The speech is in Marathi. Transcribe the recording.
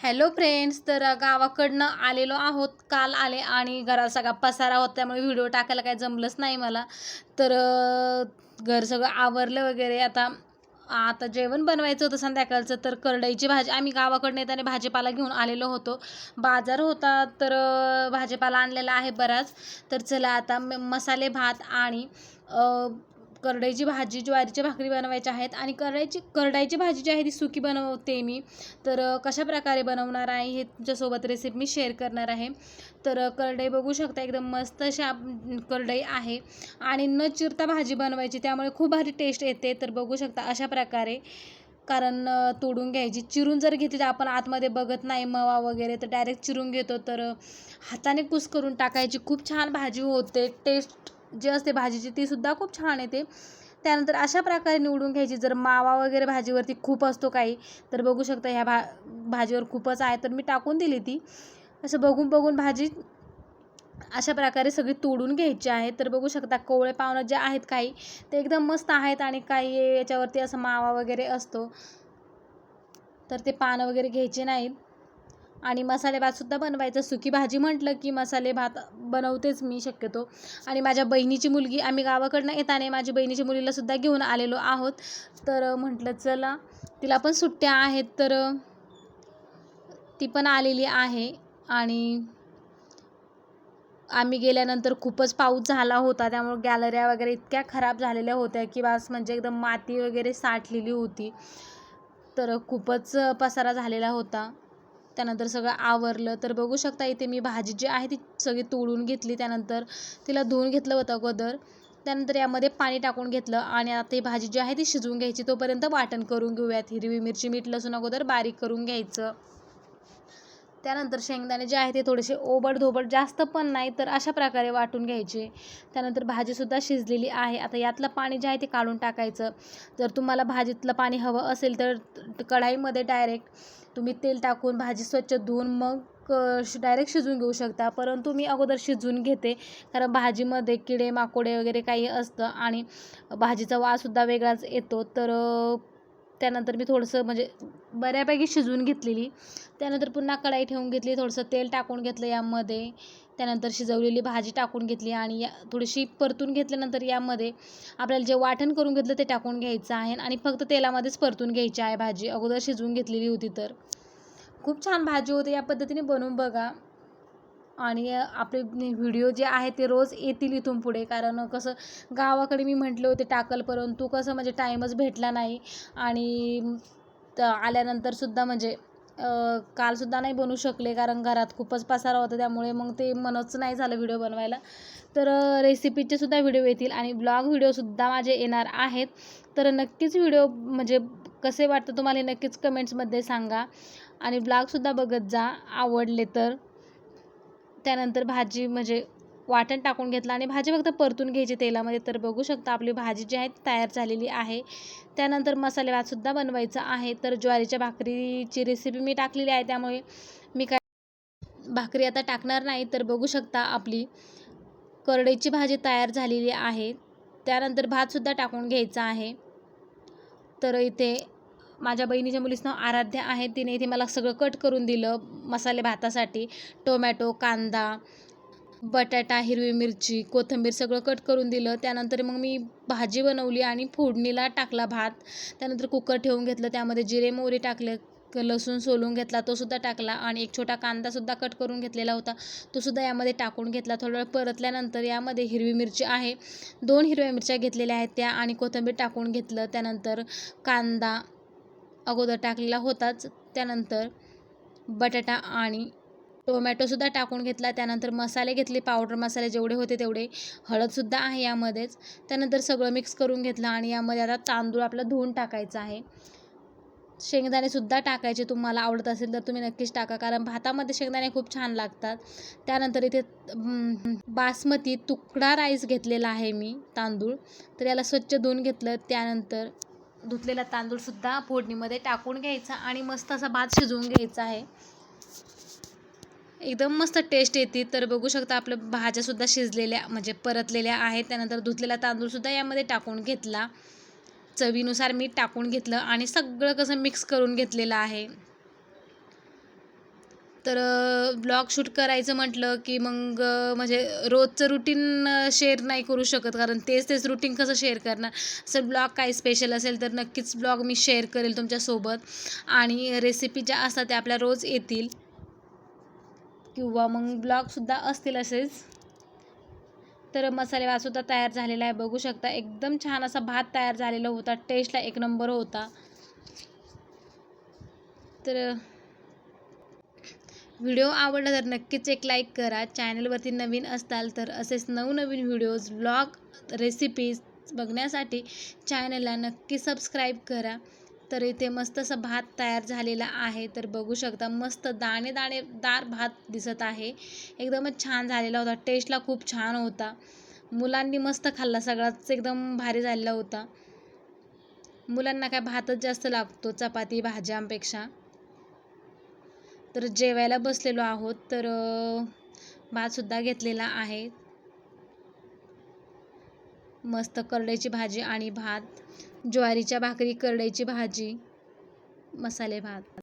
हॅलो फ्रेंड्स तर गावाकडनं आलेलो आहोत. काल आले आणि घरात सगळा पसारा होता त्यामुळे व्हिडिओ टाकायला काही जमलंच नाही मला. तर घर सगळं आवरलं वगैरे. आता आता जेवण बनवायचं होतं संध्याकाळचं तर करडईची भाजी. आम्ही गावाकडनं येताना भाजीपाला घेऊन आलेलो होतो. बाजार होता तर भाजीपाला आणलेला आहे बराच. तर चला आता म- मसाले भात आणि करडईची भाजी ज्वारीची भाकरी बनवायच्या आहेत आणि करडईची करडईची भाजी जी आहे ती सुकी बनवते मी. तर कशा प्रकारे बनवणार आहे हे तुमच्यासोबत रेसिपी मी शेअर करणार आहे. तर करडई बघू शकता एकदम मस्त अशी आप करडई आहे. आणि न चिरता भाजी बनवायची त्यामुळे खूप भारी टेस्ट येते. तर बघू शकता अशा प्रकारे. कारण तोडून घ्यायची चिरून जर घेतली तर आपण आतमध्ये बघत नाही मवा वगैरे तर डायरेक्ट चिरून घेतो. तर हाताने कुस करून टाकायची. खूप छान भाजी होते टेस्ट जी असते भाजीची ती सुद्धा खूप छान येते. त्यानंतर अशा प्रकारे निवडून घ्यायची. जर मावा वगैरे भाजीवरती खूप असतो काही तर बघू शकता ह्या भा भाजीवर खूपच आहे तर मी टाकून दिली ती. असं बघून बघून भाजी अशा प्रकारे सगळी तोडून घ्यायची आहे. तर बघू शकता कोवळे पावणं जे आहेत काही ते एकदम मस्त आहेत आणि काही याच्यावरती असं मावा वगैरे असतो. तर ते पानं वगैरे घ्यायचे नाहीत. आणि मसाले भातसुद्धा बनवायचा. सुकी भाजी म्हटलं की मसाले भात बनवतेच मी शक्यतो. आणि माझ्या बहिणीची मुलगी आम्ही गावाकडनं येताना माझी बहिणीच्या मुलीलासुद्धा घेऊन आलेलो आहोत. तर म्हटलं चला तिला पण सुट्ट्या आहेत तर ती पण आलेली आहे. आणि आम्ही गेल्यानंतर खूपच पाऊस झाला होता. त्यामुळे गॅलऱ्या वगैरे इतक्या खराब झालेल्या होत्या की बस म्हणजे एकदम माती वगैरे साठलेली होती. तर खूपच पसारा झालेला होता. त्यानंतर सगळं आवरलं. तर बघू शकता इथे मी भाजी जी आहे ती सगळी तोडून घेतली. त्यानंतर तिला धुवून घेतलं होतं अगोदर. त्यानंतर यामध्ये पाणी टाकून घेतलं आणि आता ही भाजी जी आहे ती शिजवून घ्यायची. तोपर्यंत वाटण करून घेऊयात. हिरवी मिरची मीठ लसूण अगोदर बारीक करून घ्यायचं. त्यानंतर शेंगदाणे जे आहे ते थोडेसे ओबड धोबड जास्त पण नाही तर अशा प्रकारे वाटून घ्यायचे. त्यानंतर भाजीसुद्धा शिजलेली आहे. आता यातलं पाणी जे आहे ते काढून टाकायचं. जर तुम्हाला भाजीतलं पाणी हवं असेल तर कढाईमध्ये डायरेक्ट तुम्ही तेल टाकून भाजी स्वच्छ धुवून मग डायरेक्ट शिजवून घेऊ शकता. परंतु मी अगोदर शिजवून घेते कारण भाजीमध्ये किडे माकोडे वगैरे काही असतं आणि भाजीचा वाससुद्धा वेगळाच येतो. तर त्यानंतर मी थोडंसं म्हणजे बऱ्यापैकी शिजवून घेतलेली. त्यानंतर पुन्हा कढाई ठेवून घेतली थोडंसं तेल टाकून घेतलं यामध्ये. त्यानंतर शिजवलेली भाजी टाकून घेतली आणि या थोडीशी परतून घेतल्यानंतर यामध्ये आपल्याला जे वाटण करून घेतलं ते टाकून घ्यायचं आहे आणि फक्त तेलामध्येच परतून घ्यायची आहे भाजी. अगोदर शिजवून घेतलेली होती तर. खूप छान भाजी होते या पद्धतीने बनवून बघा. आणि आपले व्हिडिओ जे आहे ते रोज येतील इथून पुढे. कारण कसं गावाकडे मी म्हटले होते टाकल परंतु कसं म्हणजे टाईमच भेटला नाही. आणि त आल्यानंतर सुद्धा म्हणजे कालसुद्धा नाही बनवू शकले कारण घरात खूपच पसारा होता. त्यामुळे मग ते मनच नाही झालं व्हिडिओ बनवायला. तर रेसिपीचे सुद्धा व्हिडिओ येतील आणि ब्लॉग व्हिडिओसुद्धा माझे येणार आहेत. तर नक्कीच व्हिडिओ म्हणजे कसे वाटतं तुम्हाला नक्कीच कमेंट्समध्ये सांगा. आणि ब्लॉगसुद्धा बघत जा आवडले तर. त्यानंतर भाजी म्हणजे वाटण टाकून घेतलं आणि भाजी फक्त परतून घ्यायची तेलामध्ये. तर बघू शकता आपली भाजी जी आहे तयार झालेली आहे. त्यानंतर मसाले भातसुद्धा बनवायचा आहे. तर ज्वारीच्या भाकरीची रेसिपी मी टाकलेली आहे. त्यामुळे मी काय भाकरी आता टाकणार नाही. तर बघू शकता आपली करडईची भाजी तयार झालेली आहे. त्यानंतर भातसुद्धा टाकून घ्यायचा आहे. तर इथे माझ्या बहिणीच्या मुलीचं नाव आराध्या आहे तिने इथे मला सगळं कट करून दिलं मसाले भातासाठी. टोमॅटो कांदा बटाटा हिरवी मिरची कोथिंबीर सगळं कट करून दिलं. त्यानंतर मग मी भाजी बनवली आणि फोडणीला टाकला भात. त्यानंतर कुकर ठेवून घेतलं. त्यामध्ये जिरे मोहरी टाकले. लसूण सोलून घेतला. तो सुद्धा टाकला आणि एक छोटा कांदासुद्धा कट करून घेतलेला होता. तो सुद्धा यामध्ये टाकून घेतला. थोडा वेळ परतल्यानंतर यामध्ये हिरवी मिरची आहे. दोन हिरव्या मिरच्या घेतलेल्या आहेत त्या आणि कोथिंबीर टाकून घेतलं. त्यानंतर कांदा अगोदर टाकलेला होताच. त्यानंतर बटाटा आणि टोमॅटोसुद्धा टाकून घेतला. त्यानंतर मसाले घेतले पावडर मसाले जेवढे होते तेवढे. हळदसुद्धा आहे यामध्येच. त्यानंतर सगळं मिक्स करून घेतलं आणि यामध्ये आता तांदूळ आपला धुवून टाकायचा आहे. शेंगदाणेसुद्धा टाकायचे तुम्हाला आवडत असेल तर तुम्ही नक्कीच टाका. कारण भातामध्ये शेंगदाणे खूप छान लागतात. त्यानंतर इथे बासमती तुकडा राईस घेतलेला आहे मी तांदूळ. तर याला स्वच्छ धुवून घेतलं. त्यानंतर धुतलेला तांदूळसुद्धा फोडणीमध्ये टाकून घ्यायचा आणि मस्त असा भात शिजवून घ्यायचा आहे. एकदम मस्त टेस्ट येते. तर बघू शकता आपलं भाज्यासुद्धा शिजलेल्या म्हणजे परतलेल्या आहेत. त्यानंतर धुतलेला तांदूळसुद्धा यामध्ये टाकून घेतला. चवीनुसार मीठ टाकून घेतलं आणि सगळं कसं मिक्स करून घेतलेलं आहे. तर ब्लॉग शूट करायचं म्हटलं की मग म्हणजे रोजचं रुटीन शेअर नाही करू शकत. कारण तेच तेच रुटीन कसं शेअर करणार? असं ब्लॉग काही स्पेशल असेल तर नक्कीच ब्लॉग मी शेअर करेल तुमच्यासोबत आणि रेसिपी ज्या असतात त्या आपल्या रोज येतील. किंवा मग ब्लॉगसुद्धा असतील असेच. तर मसाले सुद्धा तयार झालेला आहे. बघू शकता एकदम छान असा भात तयार झालेला होता. टेस्टला एक नंबर होता. तर व्हिडिओ आवडला तर नक्कीच एक लाईक करा. चॅनलवरती नवीन असताल तर असेच नवनवीन व्हिडिओज ब्लॉग रेसिपीज बघण्यासाठी चॅनलला नक्की सबस्क्राईब करा. तर इथे मस्त असा भात तयार झालेला आहे. तर बघू शकता मस्त दाणे दाणेदार भात दिसत आहे. एकदमच छान झालेला होता. टेस्टला खूप छान होता. मुलांनी मस्त खाल्ला. सगळाच एकदम भारी झालेला होता. मुलांना काय भातच जास्त लागतो. चपाती भाज्यांपेक्षा. तर जेवायला बसलेलो आहोत तर भातसुद्धा घेतलेला आहे. मस्त करडईची भाजी आणि भात. ज्वारीच्या भाकरी करडईची भाजी मसाले भात.